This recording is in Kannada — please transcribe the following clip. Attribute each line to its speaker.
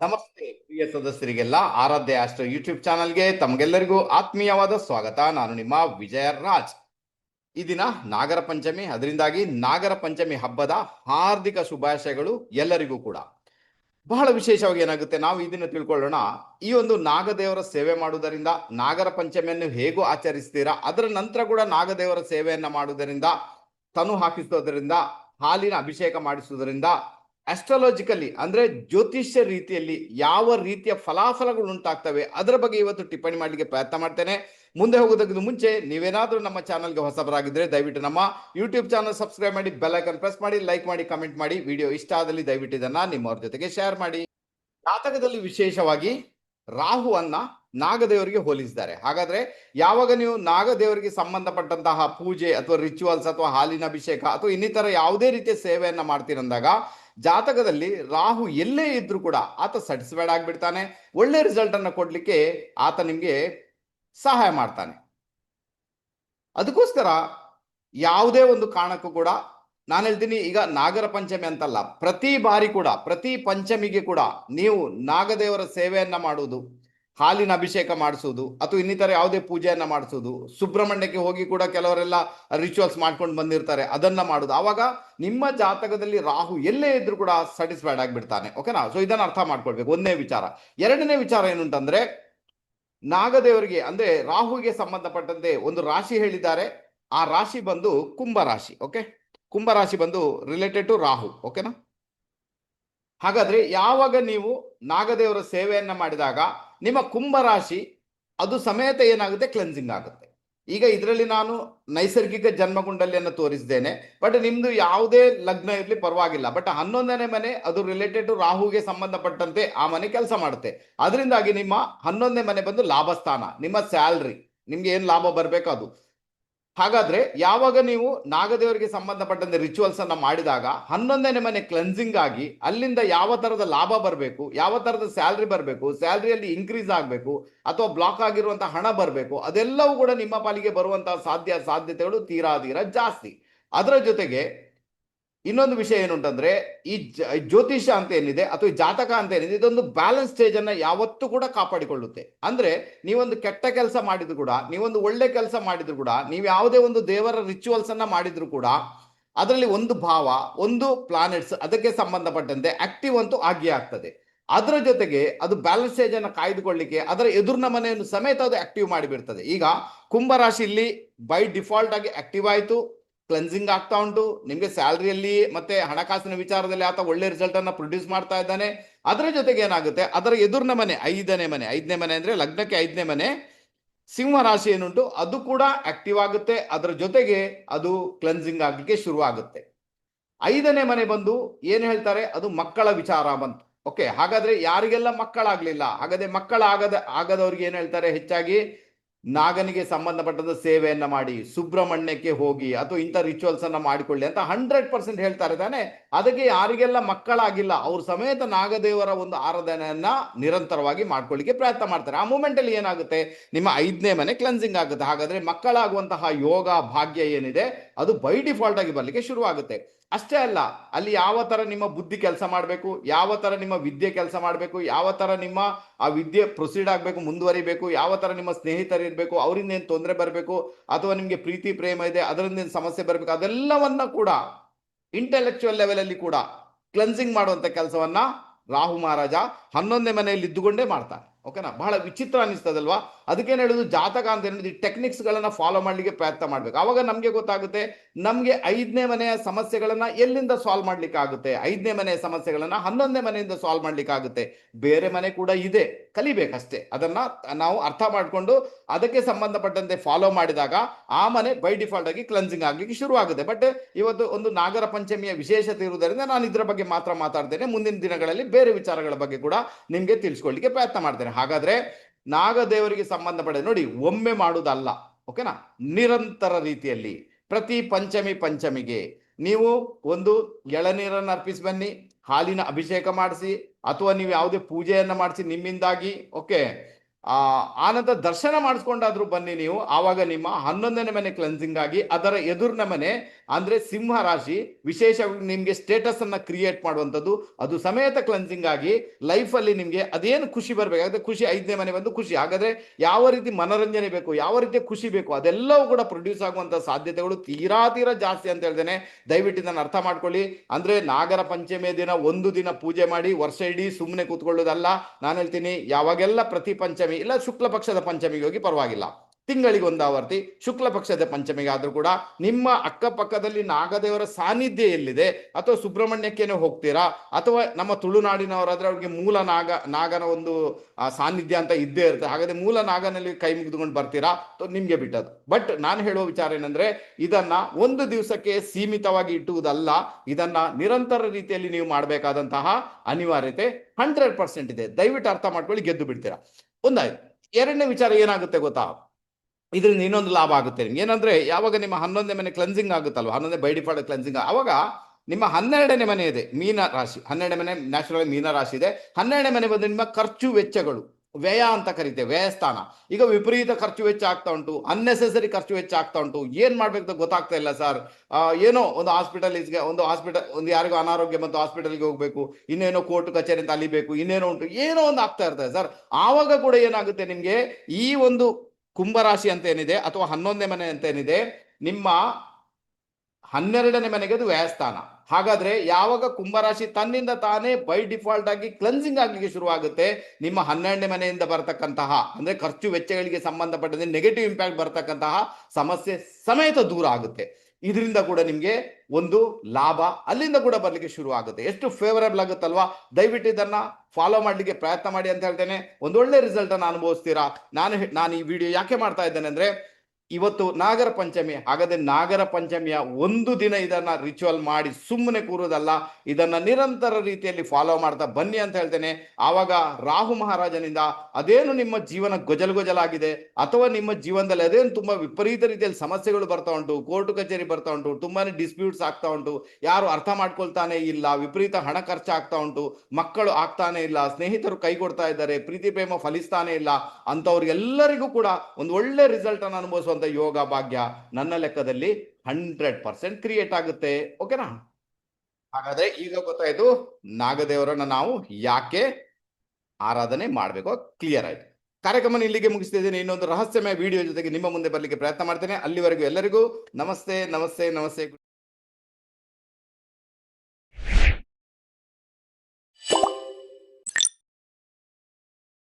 Speaker 1: ನಮಸ್ತೆ, ಪ್ರಿಯ ಸದಸ್ಯರಿಗೆಲ್ಲ ಆರಾಧ್ಯ ಆಸ್ಟ್ರೋ ಯೂಟ್ಯೂಬ್ ಚಾನಲ್ಗೆ ತಮಗೆಲ್ಲರಿಗೂ ಆತ್ಮೀಯವಾದ ಸ್ವಾಗತ. ನಾನು ನಿಮ್ಮ ವಿಜಯ ರಾಜ್ ಈ ದಿನ ನಾಗರ ಪಂಚಮಿ, ಅದರಿಂದಾಗಿ ನಾಗರ ಪಂಚಮಿ ಹಬ್ಬದ ಹಾರ್ದಿಕ ಶುಭಾಶಯಗಳು ಎಲ್ಲರಿಗೂ ಕೂಡ. ಬಹಳ ವಿಶೇಷವಾಗಿ ಏನಾಗುತ್ತೆ, ನಾವು ಈ ದಿನ ತಿಳ್ಕೊಳ್ಳೋಣ, ಈ ಒಂದು ನಾಗದೇವರ ಸೇವೆ ಮಾಡುವುದರಿಂದ, ನಾಗರ ಪಂಚಮಿಯನ್ನು ಹೇಗೂ ಆಚರಿಸ್ತೀರಾ, ಅದರ ನಂತರ ಕೂಡ ನಾಗದೇವರ ಸೇವೆಯನ್ನು ಮಾಡುವುದರಿಂದ, ತನು ಹಾಕಿಸೋದ್ರಿಂದ, ಹಾಲಿನ ಅಭಿಷೇಕ ಮಾಡಿಸುವುದರಿಂದ ಅಸ್ಟ್ರಾಲಜಿಕಲಿ ಅಂದ್ರೆ ಜ್ಯೋತಿಷ್ಯ ರೀತಿಯಲ್ಲಿ ಯಾವ ರೀತಿಯ ಫಲಾಫಲಗಳು ಉಂಟಾಗ್ತವೆ, ಅದರ ಬಗ್ಗೆ ಇವತ್ತು ಟಿಪ್ಪಣಿ ಮಾಡಲಿಕ್ಕೆ ಪ್ರಯತ್ನ ಮಾಡ್ತೇನೆ. ಮುಂದೆ ಹೋಗೋದಕ್ಕಿಂತ ಮುಂಚೆ ನೀವೇನಾದರೂ ನಮ್ಮ ಚಾನಲ್ಗೆ ಹೊಸಬರಾಗಿದ್ರೆ ದಯವಿಟ್ಟು ನಮ್ಮ ಯೂಟ್ಯೂಬ್ ಚಾನಲ್ ಸಬ್ಸ್ಕ್ರೈಬ್ ಮಾಡಿ ಬೆಲ್ಲೈಕನ್ ಪ್ರೆಸ್ ಮಾಡಿ ಲೈಕ್ ಮಾಡಿ ಕಮೆಂಟ್ ಮಾಡಿ ವಿಡಿಯೋ ಇಷ್ಟ ಆದಲ್ಲಿ ದಯವಿಟ್ಟು ಇದನ್ನ ನಿಮ್ಮವ್ರ ಜೊತೆಗೆ ಶೇರ್ ಮಾಡಿ. ಜಾತಕದಲ್ಲಿ ವಿಶೇಷವಾಗಿ ರಾಹುವನ್ನ ನಾಗದೇವರಿಗೆ ಹೋಲಿಸಿದ್ದಾರೆ. ಹಾಗಾದ್ರೆ ಯಾವಾಗ ನೀವು ನಾಗದೇವರಿಗೆ ಸಂಬಂಧಪಟ್ಟಂತಹ ಪೂಜೆ ಅಥವಾ ರಿಚುವಲ್ಸ್ ಅಥವಾ ಹಾಲಿನ ಅಭಿಷೇಕ ಅಥವಾ ಇನ್ನಿತರ ಯಾವುದೇ ರೀತಿಯ ಸೇವೆಯನ್ನ ಮಾಡ್ತೀರಂದಾಗ ಜಾತಕದಲ್ಲಿ ರಾಹು ಎಲ್ಲೇ ಇದ್ರೂ ಕೂಡ ಆತ ಸ್ಯಾಟಿಸ್ಫೈಡ್ ಆಗಿಬಿಡ್ತಾನೆ. ಒಳ್ಳೆ ರಿಸಲ್ಟ್ ಅನ್ನು ಕೊಡ್ಲಿಕ್ಕೆ ಆತ ನಿಮ್ಗೆ ಸಹಾಯ ಮಾಡ್ತಾನೆ. ಅದಕ್ಕೋಸ್ಕರ ಯಾವುದೇ ಒಂದು ಕಾರಣಕ್ಕೂ ಕೂಡ ನಾನು ಹೇಳ್ತೀನಿ ಈಗ ನಾಗರ ಪಂಚಮಿ ಅಂತಲ್ಲ ಪ್ರತಿ ಬಾರಿ ಕೂಡ ಪ್ರತಿ ಪಂಚಮಿಗೆ ಕೂಡ ನೀವು ನಾಗದೇವರ ಸೇವೆಯನ್ನ ಮಾಡುವುದು. ಹಾಲಿನ ಅಭಿಷೇಕ ಮಾಡಿಸೋದು ಅಥವಾ ಇನ್ನಿತರ ಯಾವುದೇ ಪೂಜೆಯನ್ನ ಮಾಡಿಸೋದು ಸುಬ್ರಹ್ಮಣ್ಯಕ್ಕೆ ಹೋಗಿ ಕೂಡ ಕೆಲವರೆಲ್ಲ ರಿಚುವಲ್ಸ್ ಮಾಡ್ಕೊಂಡು ಬಂದಿರ್ತಾರೆ, ಅದನ್ನ ಮಾಡೋದು ಆವಾಗ ನಿಮ್ಮ ಜಾತಕದಲ್ಲಿ ರಾಹು ಎಲ್ಲೇ ಇದ್ರೂ ಕೂಡ ಸ್ಯಾಟಿಸ್ಫೈಡ್ ಆಗಿಬಿಡ್ತಾನೆ ಓಕೆನಾ ಸೊ ಇದನ್ನ ಅರ್ಥ ಮಾಡ್ಕೊಳ್ಬೇಕು. ಒಂದನೇ ವಿಚಾರ. ಎರಡನೇ ವಿಚಾರ ಏನುಂಟಂದ್ರೆ ನಾಗದೇವರಿಗೆ, ಅಂದ್ರೆ ರಾಹುಗೆ ಸಂಬಂಧಪಟ್ಟಂತೆ ಒಂದು ರಾಶಿ ಹೇಳಿದ್ದಾರೆ. ಆ ರಾಶಿ ಬಂದು ಕುಂಭ ರಾಶಿ ಓಕೆ ಕುಂಭ ರಾಶಿ ಬಂದು ರಿಲೇಟೆಡ್ ಟು ರಾಹು ಓಕೆನಾ ಹಾಗಾದ್ರೆ ಯಾವಾಗ ನೀವು ನಾಗದೇವರ ಸೇವೆಯನ್ನ ಮಾಡಿದಾಗ ನಿಮ್ಮ ಕುಂಭ ರಾಶಿ ಅದು ಸಮೇತ ಏನಾಗುತ್ತೆ? ಕ್ಲೆನ್ಸಿಂಗ್ ಆಗುತ್ತೆ. ಈಗ ಇದರಲ್ಲಿ ನಾನು ನೈಸರ್ಗಿಕ ಜನ್ಮಗುಂಡಲಿಯನ್ನು ತೋರಿಸಿದ್ದೇನೆ ಬಟ್ ನಿಮ್ದು ಯಾವುದೇ ಲಗ್ನ ಇರಲಿ ಪರವಾಗಿಲ್ಲ. ಬಟ್ ಹನ್ನೊಂದನೇ ಮನೆ, ಅದು ರಿಲೇಟೆಡ್ ಟು ರಾಹುಗೆ ಸಂಬಂಧಪಟ್ಟಂತೆ ಆ ಮನೆ ಕೆಲಸ ಮಾಡುತ್ತೆ. ಅದರಿಂದಾಗಿ ನಿಮ್ಮ ಹನ್ನೊಂದನೇ ಮನೆ ಬಂದು ಲಾಭಸ್ಥಾನ, ನಿಮ್ಮ ಸ್ಯಾಲ್ರಿ ನಿಮ್ಗೆ ಏನು ಲಾಭ ಬರಬೇಕು ಅದು. ಹಾಗಾದ್ರೆ ಯಾವಾಗ ನೀವು ನಾಗದೇವರಿಗೆ ಸಂಬಂಧಪಟ್ಟಂತೆ ರಿಚುವಲ್ಸ್ ಅನ್ನ ಮಾಡಿದಾಗ ಹನ್ನೊಂದನೇ ಮನೆ ಕ್ಲೆನ್ಸಿಂಗ್ ಆಗಿ ಅಲ್ಲಿಂದ ಯಾವ ತರದ ಲಾಭ ಬರಬೇಕು, ಯಾವ ತರದ ಸ್ಯಾಲ್ರಿ ಬರಬೇಕು ಸ್ಯಾಲ್ರಿಯಲ್ಲಿ ಇನ್ಕ್ರೀಸ್ ಆಗಬೇಕು ಅಥವಾ ಬ್ಲಾಕ್ ಆಗಿರುವಂತಹ ಹಣ ಬರಬೇಕು, ಅದೆಲ್ಲವೂ ಕೂಡ ನಿಮ್ಮ ಪಾಲಿಗೆ ಬರುವಂತಹ ಸಾಧ್ಯ, ಸಾಧ್ಯತೆಗಳು ತೀರಾ ತೀರಾ ಜಾಸ್ತಿ. ಅದರ ಜೊತೆಗೆ ಇನ್ನೊಂದು ವಿಷಯ ಏನು ಅಂತಂದ್ರೆ ಈ ಜ್ಯೋತಿಷ ಅಂತ ಏನಿದೆ ಅಥವಾ ಜಾತಕ ಅಂತ ಏನಿದೆ, ಇದೊಂದು ಬ್ಯಾಲೆನ್ಸ್ ಸ್ಟೇಜ್ ಅನ್ನ ಯಾವತ್ತೂ ಕೂಡ ಕಾಪಾಡಿಕೊಳ್ಳುತ್ತೆ. ಅಂದ್ರೆ ನೀವೊಂದು ಕೆಟ್ಟ ಕೆಲಸ ಮಾಡಿದ್ರು ಕೂಡ, ನೀವೊಂದು ಒಳ್ಳೆ ಕೆಲಸ ಮಾಡಿದ್ರು ಕೂಡ, ನೀವು ಯಾವುದೇ ಒಂದು ದೇವರ ರಿಚುವಲ್ಸ್ ಅನ್ನ ಮಾಡಿದ್ರು ಕೂಡ, ಅದರಲ್ಲಿ ಒಂದು ಭಾವ, ಒಂದು ಪ್ಲಾನೆಟ್ಸ್ ಅದಕ್ಕೆ ಸಂಬಂಧಪಟ್ಟಂತೆ ಆಕ್ಟಿವ್ ಅಂತೂ ಆಗಿಯೇ ಆಗ್ತದೆ. ಅದರ ಜೊತೆಗೆ ಅದು ಬ್ಯಾಲೆನ್ಸ್ ಸ್ಟೇಜ್ ಅನ್ನ ಕಾಯ್ದುಕೊಳ್ಳಿಕ್ಕೆ, ಅದರ ಎದುರಿನ ಮನೆಯನ್ನು ಸಮೇತ ಅದು ಆಕ್ಟಿವ್ ಮಾಡಿಬಿಡ್ತದೆ ಈಗ ಕುಂಭರಾಶಿ ಇಲ್ಲಿ ಬೈ ಡಿಫಾಲ್ಟ್ ಆಗಿ ಆಕ್ಟಿವ್ ಆಯಿತು ಕ್ಲೆನ್ಸಿಂಗ್ ಆಗ್ತಾ ಉಂಟು. ನಿಮಗೆ ಸ್ಯಾಲ್ರಿಯಲ್ಲಿ ಮತ್ತೆ ಹಣಕಾಸಿನ ವಿಚಾರದಲ್ಲಿ ಆತ ಒಳ್ಳೆ ರಿಸಲ್ಟ್ ಅನ್ನ ಪ್ರೊಡ್ಯೂಸ್ ಮಾಡ್ತಾ ಇದ್ದಾನೆ. ಅದರ ಜೊತೆಗೆ ಏನಾಗುತ್ತೆ? ಅದರ ಎದುರಿನ ಮನೆ, ಐದನೇ ಮನೆ. ಐದನೇ ಮನೆ ಅಂದ್ರೆ ಲಗ್ನಕ್ಕೆ ಐದನೇ ಮನೆ. ಸಿಂಹ ರಾಶಿ ಏನುಂಟು? ಅದು ಕೂಡ ಆಕ್ಟಿವ್ ಆಗುತ್ತೆ. ಅದರ ಜೊತೆಗೆ ಅದು ಕ್ಲೆನ್ಸಿಂಗ್ ಆಗ್ಲಿಕ್ಕೆ ಶುರು ಆಗುತ್ತೆ. ಐದನೇ ಮನೆ ಬಂದು ಏನ್ ಹೇಳ್ತಾರೆ? ಅದು ಮಕ್ಕಳ ವಿಚಾರ ಬಂತು. ಓಕೆ ಹಾಗಾದ್ರೆ ಯಾರಿಗೆಲ್ಲ ಮಕ್ಕಳಾಗ್ಲಿಲ್ಲ? ಹಾಗಾದ್ರೆ ಮಕ್ಕಳ ಆಗದ ಆಗದವ್ರಿಗೆ ಏನ್ ಹೇಳ್ತಾರೆ? ಹೆಚ್ಚಾಗಿ ನಾಗನಿಗೆ ಸಂಬಂಧಪಟ್ಟಂತ ಸೇವೆಯನ್ನ ಮಾಡಿ, ಸುಬ್ರಹ್ಮಣ್ಯಕ್ಕೆ ಹೋಗಿ ಅಥವಾ ಇಂಥ ರಿಚುವಲ್ಸ್ ಅನ್ನ ಮಾಡಿಕೊಳ್ಳಿ ಅಂತ ಹಂಡ್ರೆಡ್ ಪರ್ಸೆಂಟ್ ಹೇಳ್ತಾರೆ ತಾನೆ ಅದಕ್ಕೆ ಯಾರಿಗೆಲ್ಲ ಮಕ್ಕಳಾಗಿಲ್ಲ, ಅವ್ರ ಸಮೇತ ನಾಗದೇವರ ಒಂದು ಆರಾಧನೆಯನ್ನ ನಿರಂತರವಾಗಿ ಮಾಡ್ಕೊಳ್ಳಿಕ್ಕೆ ಪ್ರಯತ್ನ ಮಾಡ್ತಾರೆ. ಆ ಮೂಮೆಂಟ್ ಅಲ್ಲಿ ಏನಾಗುತ್ತೆ? ನಿಮ್ಮ ಐದನೇ ಮನೆ ಕ್ಲೆನ್ಸಿಂಗ್ ಆಗುತ್ತೆ. ಹಾಗಾದ್ರೆ ಮಕ್ಕಳಾಗುವಂತಹ ಯೋಗ, ಭಾಗ್ಯ ಏನಿದೆ? ಅದು ಬೈ ಡಿಫಾಲ್ಟ್ ಆಗಿ ಬರ್ಲಿಕ್ಕೆ ಶುರು ಆಗುತ್ತೆ ಅಷ್ಟೇ ಅಲ್ಲ, ಅಲ್ಲಿ ಯಾವ ಥರ ನಿಮ್ಮ ಬುದ್ಧಿ ಕೆಲಸ ಮಾಡಬೇಕು, ಯಾವ ಥರ ನಿಮ್ಮ ವಿದ್ಯೆ ಕೆಲಸ ಮಾಡಬೇಕು, ಯಾವ ಥರ ನಿಮ್ಮ ಆ ವಿದ್ಯೆ ಪ್ರೊಸೀಡ್ ಆಗಬೇಕು, ಮುಂದುವರಿಬೇಕು, ಯಾವ ಥರ ನಿಮ್ಮ ಸ್ನೇಹಿತರಿರಬೇಕು ಅವರಿಂದ ಏನು ತೊಂದರೆ ಬರಬೇಕು, ಅಥವಾ ನಿಮಗೆ ಪ್ರೀತಿ, ಪ್ರೇಮ ಇದೆ, ಅದರಿಂದ ಏನು ಸಮಸ್ಯೆ ಬರಬೇಕು, ಅದೆಲ್ಲವನ್ನ ಕೂಡ ಇಂಟೆಲೆಕ್ಚುಯಲ್ ಲೆವೆಲಲ್ಲಿ ಕೂಡ ಕ್ಲೆನ್ಸಿಂಗ್ ಮಾಡುವಂತ ಕೆಲಸವನ್ನ ರಾಹು ಮಹಾರಾಜ ಹನ್ನೊಂದನೇ ಮನೆಯಲ್ಲಿ ಇದ್ದುಕೊಂಡೇ ಮಾಡ್ತಾನೆ ಓಕೆನಾ? ಬಹಳ ವಿಚಿತ್ರ ಅನ್ನಿಸ್ತದಲ್ವಾ ಅದಕ್ಕೇನು ಹೇಳೋದು? ಜಾತಕ ಅಂತ ಹೇಳಿದ್ರೆ ಟೆಕ್ನಿಕ್ಸ್ ಗಳನ್ನ ಫಾಲೋ ಮಾಡ್ಲಿಕ್ಕೆ ಪ್ರಯತ್ನ ಮಾಡ್ಬೇಕು. ಆವಾಗ ನಮಗೆ ಗೊತ್ತಾಗುತ್ತೆ, ನಮಗೆ ಐದನೇ ಮನೆಯ ಸಮಸ್ಯೆಗಳನ್ನು ಎಲ್ಲಿಂದ ಸಾಲ್ವ್ ಮಾಡ್ಲಿಕ್ಕೆ ಆಗುತ್ತೆ ಐದನೇ ಮನೆಯ ಸಮಸ್ಯೆಗಳನ್ನು ಹನ್ನೊಂದನೇ ಮನೆಯಿಂದ ಸಾಲ್ವ್ ಮಾಡ್ಲಿಕ್ಕೆ ಆಗುತ್ತೆ ಬೇರೆ ಮನೆ ಕೂಡ ಇದೆ. ಕಲಿಬೇಕಷ್ಟೇ. ಅದನ್ನ ನಾವು ಅರ್ಥ ಮಾಡಿಕೊಂಡು ಅದಕ್ಕೆ ಸಂಬಂಧಪಟ್ಟಂತೆ ಫಾಲೋ ಮಾಡಿದಾಗ ಆ ಮನೆ ಬೈ ಡಿಫಾಲ್ಟ್ ಆಗಿ ಕ್ಲೆನ್ಸಿಂಗ್ ಆಗಲಿಕ್ಕೆ ಶುರು ಆಗುತ್ತೆ ಬಟ್ ಇವತ್ತು ಒಂದು ನಾಗರ ಪಂಚಮಿಯ ವಿಶೇಷತೆ ಇರುವುದರಿಂದ ನಾನು ಇದರ ಬಗ್ಗೆ ಮಾತ್ರ ಮಾತಾಡ್ತೇನೆ. ಮುಂದಿನ ದಿನಗಳಲ್ಲಿ ಬೇರೆ ವಿಚಾರಗಳ ಬಗ್ಗೆ ಕೂಡ ನಿಮಗೆ ತಿಳಿಸ್ಕೊಳ್ಳಿಕ್ಕೆ ಪ್ರಯತ್ನ ಮಾಡ್ತೇನೆ. ಹಾಗಾದ್ರೆ ನಾಗದೇವರಿಗೆ ಸಂಬಂಧಪಟ್ಟ ನೋಡಿ, ಒಮ್ಮೆ ಮಾಡುವುದಲ್ಲ ಓಕೆನಾ ನಿರಂತರ ರೀತಿಯಲ್ಲಿ ಪ್ರತಿ ಪಂಚಮಿ ಪಂಚಮಿಗೆ ನೀವು ಒಂದು ಎಳನೀರನ್ನು ಅರ್ಪಿಸಿ ಬನ್ನಿ, ಹಾಲಿನ ಅಭಿಷೇಕ ಮಾಡಿಸಿ ಅಥವಾ ನೀವು ಯಾವುದೇ ಪೂಜೆಯನ್ನು ಮಾಡಿಸಿ ನಿಮ್ಮಿಂದಾಗಿ ಓಕೆ ಆ ಆನಂದ ದರ್ಶನ ಮಾಡಿಸ್ಕೊಂಡಾದ್ರೂ ಬನ್ನಿ ನೀವು. ಆವಾಗ ನಿಮ್ಮ ಹನ್ನೊಂದನೇ ಮನೆ ಕ್ಲೆನ್ಸಿಂಗ್ ಆಗಿ ಅದರ ಎದುರಿನ ಮನೆ, ಅಂದ್ರೆ ಸಿಂಹ ರಾಶಿ, ವಿಶೇಷವಾಗಿ ನಿಮ್ಗೆ ಸ್ಟೇಟಸ್ ಅನ್ನ ಕ್ರಿಯೇಟ್ ಮಾಡುವಂಥದ್ದು. ಅದು ಸಮೇತ ಕ್ಲೆನ್ಸಿಂಗ್ ಆಗಿ ಲೈಫ್ ಅಲ್ಲಿ ನಿಮ್ಗೆ ಅದೇನು ಖುಷಿ ಬರ್ಬೇಕಾದ್ರೆ ಖುಷಿ ಐದನೇ ಮನೆ ಬಂದು ಖುಷಿ. ಹಾಗಾದ್ರೆ ಯಾವ ರೀತಿ ಮನೋರಂಜನೆ ಬೇಕು, ಯಾವ ರೀತಿ ಖುಷಿ ಬೇಕು, ಅದೆಲ್ಲವೂ ಕೂಡ ಪ್ರೊಡ್ಯೂಸ್ ಆಗುವಂತ ಸಾಧ್ಯತೆಗಳು ತೀರಾ ತೀರಾ ಜಾಸ್ತಿ ಅಂತ ಹೇಳ್ದೇನೆ ದಯವಿಟ್ಟು ನಾನು ಅರ್ಥ ಮಾಡ್ಕೊಳ್ಳಿ. ಅಂದ್ರೆ ನಾಗರ ಪಂಚಮಿಯ ದಿನ ಒಂದು ದಿನ ಪೂಜೆ ಮಾಡಿ, ವರ್ಷ ಇಡೀ ಸುಮ್ಮನೆ ಕೂತ್ಕೊಳ್ಳೋದಲ್ಲ. ನಾನು ಹೇಳ್ತೀನಿ, ಯಾವಾಗೆಲ್ಲ ಪ್ರತಿ ಪಂಚಮಿ ಇಲ್ಲ ಶುಕ್ಲ ಪಕ್ಷದ ಪಂಚಮಿಗೆ ಹೋಗಿ ಪರವಾಗಿಲ್ಲ. ತಿಂಗಳಿಗೆ ಒಂದು ಆವರ್ತಿ ಶುಕ್ಲ ಪಕ್ಷದ ಪಂಚಮಿಗೆ ಆದರೂ ಕೂಡ ನಿಮ್ಮ ಅಕ್ಕಪಕ್ಕದಲ್ಲಿ ನಾಗದೇವರ ಸಾನ್ನಿಧ್ಯ ಎಲ್ಲಿದೆ? ಅಥವಾ ಸುಬ್ರಹ್ಮಣ್ಯಕ್ಕೇನೆ ಹೋಗ್ತೀರಾ? ಅಥವಾ ನಮ್ಮ ತುಳುನಾಡಿನವರಾದ್ರೆ ಅವ್ರಿಗೆ ಮೂಲ ನಾಗ, ನಾಗನ ಒಂದು ಸಾನ್ನಿಧ್ಯ ಅಂತ ಇದ್ದೇ ಇರುತ್ತೆ. ಹಾಗಾದ್ರೆ ಮೂಲ ನಾಗನಲ್ಲಿ ಕೈ ಮುಗಿದುಕೊಂಡು ಬರ್ತೀರಾ? ಅಥವಾ ನಿಮಗೆ ಬಿಟ್ಟದ್ದು. ಬಟ್ ನಾನು ಹೇಳುವ ವಿಚಾರ ಏನಂದ್ರೆ, ಇದನ್ನ ಒಂದು ದಿವಸಕ್ಕೆ ಸೀಮಿತವಾಗಿ ಇಟ್ಟುವುದಲ್ಲ, ಇದನ್ನ ನಿರಂತರ ರೀತಿಯಲ್ಲಿ ನೀವು ಮಾಡಬೇಕಾದಂತಹ ಅನಿವಾರ್ಯತೆ ಹಂಡ್ರೆಡ್ ಪರ್ಸೆಂಟ್ ಇದೆ. ದಯವಿಟ್ಟು ಅರ್ಥ ಮಾಡ್ಕೊಳ್ಳಿ, ಗೆದ್ದು ಬಿಡ್ತೀರಾ? ಒಂದಾಯ್ತು. ಎರಡನೇ ವಿಚಾರ ಏನಾಗುತ್ತೆ ಗೊತ್ತಾ? ಇದರಿಂದ ಇನ್ನೊಂದು ಲಾಭ ಆಗುತ್ತೆ ನಿಮ್ಗೆ. ಏನಂದ್ರೆ, ಯಾವಾಗ ನಿಮ್ಮ ಹನ್ನೊಂದನೇ ಮನೆ ಕ್ಲೆನ್ಸಿಂಗ್ ಆಗುತ್ತಲ್ವ? ಹನ್ನೊಂದನೇ ಬೈ ಡಿಫಾಲ್ಟ್ ಕ್ಲೆನ್ಸಿಂಗ್ ಆವಾಗ ನಿಮ್ಮ ಹನ್ನೆರಡನೇ ಮನೆ ಇದೆ, ಮೀನ ರಾಶಿ. ಹನ್ನೆರಡನೇ ಮನೆ ನ್ಯಾಚುರಲ್ ಮೀನ ರಾಶಿ ಇದೆ. ಹನ್ನೆರಡನೇ ಮನೆ ಬಂದು ನಿಮ್ಮ ಖರ್ಚು ವೆಚ್ಚಗಳು. ವ್ಯಯ ಅಂತ ಕರಿತೇವೆ ವ್ಯಯ ಸ್ಥಾನ ಈಗ ವಿಪರೀತ ಖರ್ಚು ವೆಚ್ಚ ಆಗ್ತಾ ಉಂಟು ಅನ್ನೆಸೆಸರಿ ಖರ್ಚು ವೆಚ್ಚ ಆಗ್ತಾ ಉಂಟು. ಏನ್ ಮಾಡ್ಬೇಕು ಗೊತ್ತಾಗ್ತಾ ಇಲ್ಲ ಸರ್ ಏನೋ ಒಂದು ಹಾಸ್ಪಿಟಲ್ ಒಂದು ಹಾಸ್ಪಿಟಲ್ ಒಂದು ಯಾರಿಗೋ ಅನಾರೋಗ್ಯ ಬಂತು ಹಾಸ್ಪಿಟಲ್ಗೆ ಹೋಗ್ಬೇಕು. ಇನ್ನೇನೋ ಕೋರ್ಟ್ ಕಚೇರಿ ಅಂತ ಅಲಿಬೇಕು ಇನ್ನೇನೋ ಉಂಟು. ಏನೋ ಒಂದು ಆಗ್ತಾ ಇರ್ತದೆ ಸರ್ ಆವಾಗ ಕೂಡ ಏನಾಗುತ್ತೆ ನಿಮ್ಗೆ, ಈ ಒಂದು ಕುಂಭರಾಶಿ ಅಂತ ಏನಿದೆ ಅಥವಾ ಹನ್ನೊಂದನೇ ಮನೆ ಅಂತ ಏನಿದೆ ನಿಮ್ಮ ಹನ್ನೆರಡನೇ ಮನೆಗೆ ಅದು ವ್ಯಯಸ್ಥಾನ. ಹಾಗಾದ್ರೆ ಯಾವಾಗ ಕುಂಭರಾಶಿ ತನ್ನಿಂದ ತಾನೇ ಬೈ ಡಿಫಾಲ್ಟ್ ಆಗಿ ಕ್ಲೆನ್ಸಿಂಗ್ ಆಗ್ಲಿಕ್ಕೆ ಶುರುವಾಗುತ್ತೆ, ನಿಮ್ಮ ಹನ್ನೆರಡನೇ ಮನೆಯಿಂದ ಬರತಕ್ಕಂತಹ, ಅಂದ್ರೆ ಖರ್ಚು ವೆಚ್ಚಗಳಿಗೆ ಸಂಬಂಧಪಟ್ಟಂತೆ ನೆಗೆಟಿವ್ ಇಂಪ್ಯಾಕ್ಟ್ ಬರ್ತಕ್ಕಂತಹ ಸಮಸ್ಯೆ ಸಮೇತ ದೂರ ಆಗುತ್ತೆ. ಇದರಿಂದ ಕೂಡ ನಿಮಗೆ ಒಂದು ಲಾಭ ಅಲ್ಲಿಂದ ಕೂಡ ಬರಲಿಕ್ಕೆ ಶುರು ಆಗುತ್ತೆ. ಎಷ್ಟು ಫೇವರಬಲ್ ಆಗುತ್ತಲ್ವಾ? ದಯವಿಟ್ಟು ಇದನ್ನ ಫಾಲೋ ಮಾಡಲಿಕ್ಕೆ ಪ್ರಯತ್ನ ಮಾಡಿ ಅಂತ ಹೇಳ್ತೇನೆ. ಒಂದೊಳ್ಳೆ ರಿಸಲ್ಟನ್ನು ಅನುಭವಿಸ್ತೀರಾ? ನಾನು ನಾನು ಈ ವಿಡಿಯೋ ಯಾಕೆ ಮಾಡ್ತಾ ಇದ್ದೇನೆ ಅಂದ್ರೆ ಇವತ್ತು ನಾಗರ ಪಂಚಮಿ, ಹಾಗಾದ್ರೆ ನಾಗರ ಪಂಚಮಿಯ ಒಂದು ದಿನ ಇದನ್ನ ರಿಚುವಲ್ ಮಾಡಿ ಸುಮ್ಮನೆ ಕೂರೋದಲ್ಲ, ಇದನ್ನ ನಿರಂತರ ರೀತಿಯಲ್ಲಿ ಫಾಲೋ ಮಾಡ್ತಾ ಬನ್ನಿ ಅಂತ ಹೇಳ್ತೇನೆ. ಆವಾಗ ರಾಹು ಮಹಾರಾಜನಿಂದ ಅದೇನು ನಿಮ್ಮ ಜೀವನ ಗೊಜಲ್ ಗೊಜಲಾಗಿದೆ ಅಥವಾ ನಿಮ್ಮ ಜೀವನದಲ್ಲಿ ಅದೇನು ತುಂಬಾ ವಿಪರೀತ ರೀತಿಯಲ್ಲಿ ಸಮಸ್ಯೆಗಳು ಬರ್ತಾ ಉಂಟು ಕೋರ್ಟ್ ಕಚೇರಿ ಬರ್ತಾ ಉಂಟು, ತುಂಬಾನೇ ಡಿಸ್ಪ್ಯೂಟ್ಸ್ ಆಗ್ತಾ ಉಂಟು, ಯಾರು ಅರ್ಥ ಮಾಡ್ಕೊಳ್ತಾನೆ ಇಲ್ಲ, ವಿಪರೀತ ಹಣ ಖರ್ಚಾಗ್ತಾ ಉಂಟು, ಮಕ್ಕಳು ಆಗ್ತಾನೆ ಇಲ್ಲ, ಸ್ನೇಹಿತರು ಕೈ ಕೊಡ್ತಾ ಇದ್ದಾರೆ, ಪ್ರೀತಿ, ಪ್ರೇಮ ಫಲಿಸ್ತಾನೆ ಇಲ್ಲ ಅಂತವ್ರಿಗೆಲ್ಲರಿಗೂ ಕೂಡ ಒಂದು ಒಳ್ಳೆ ರಿಸಲ್ಟ್ ಅನ್ನು ಅನುಭವಿಸುವಂತ ಯೋಗ ಭಾಗ್ಯ ನನ್ನ ಲೆಕ್ಕದಲ್ಲಿ ಹಂಡ್ರೆಡ್ ಪರ್ಸೆಂಟ್ ಕ್ರಿಯೇಟ್ ಆಗುತ್ತೆ. ಓಕೆನಾ ಹಾಗಾದ್ರೆ ಈಗ ಗೊತ್ತಾಯ್ತು ನಾಗದೇವರನ್ನ ನಾವು ಯಾಕೆ ಆರಾಧನೆ ಮಾಡಬೇಕು? ಕ್ಲಿಯರ್ ಆಯ್ತು. ಕಾರ್ಯಕ್ರಮ ಇಲ್ಲಿಗೆ ಮುಗಿಸ್ತಿದ್ದೇನೆ. ಇನ್ನೊಂದು ರಹಸ್ಯಮಯ ವಿಡಿಯೋ ಜೊತೆಗೆ ನಿಮ್ಮ ಮುಂದೆ ಬರಲಿಕ್ಕೆ ಪ್ರಯತ್ನ ಮಾಡ್ತೇನೆ. ಅಲ್ಲಿವರೆಗೂ ಎಲ್ಲರಿಗೂ ನಮಸ್ತೆ ನಮಸ್ತೆ ನಮಸ್ತೆ.